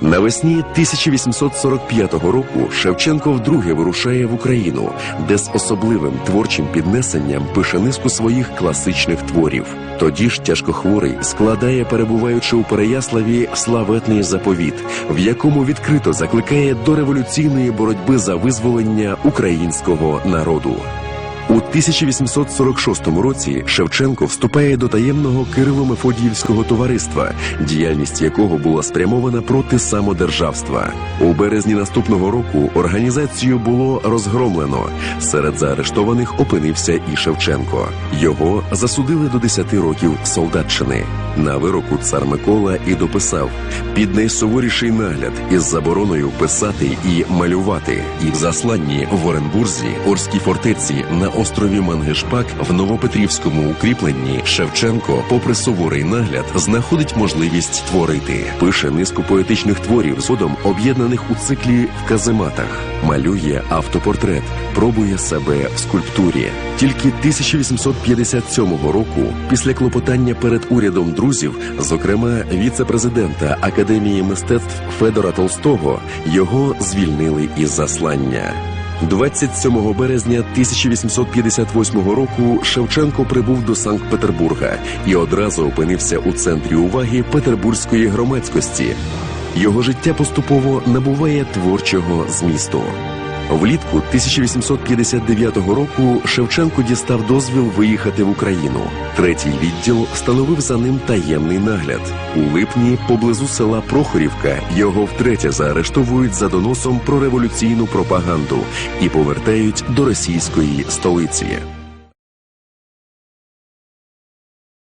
Навесні 1845 року Шевченко вдруге вирушає в Україну, де з особливим творчим піднесенням пише низку своїх класичних творів. Тоді ж тяжкохворий складає, перебуваючи у Переяславі, славетний заповіт, в якому відкрито закликає до революційної боротьби за визволення українського народу. У 1846 році Шевченко вступає до таємного Кирило-Мефодіївського товариства, діяльність якого була спрямована проти самодержавства. У березні наступного року організацію було розгромлено. Серед заарештованих опинився і Шевченко. Його засудили до 10 років солдатчини. На вироку цар Микола і дописав під найсуворіший нагляд із забороною писати і малювати, і в засланні в Оренбурзі, Орській фортеці на острові Мангешпак в Новопетрівському укріпленні Шевченко, попри суворий нагляд, знаходить можливість творити. Пише низку поетичних творів, згодом об'єднаних у циклі в казематах, малює автопортрет, пробує себе в скульптурі. Тільки 1857 року, після клопотання перед урядом друзів, зокрема віце-президента Академії мистецтв Федора Толстого, його звільнили із заслання. 27 березня 1858 року Шевченко прибув до Санкт-Петербурга і одразу опинився у центрі уваги петербурзької громадськості. Його життя поступово набуває творчого змісту. Влітку 1859 року Шевченко дістав дозвіл виїхати в Україну. Третій відділ встановив за ним таємний нагляд. У липні, поблизу села Прохорівка, його втретє заарештовують за доносом про революційну пропаганду і повертають до російської столиці.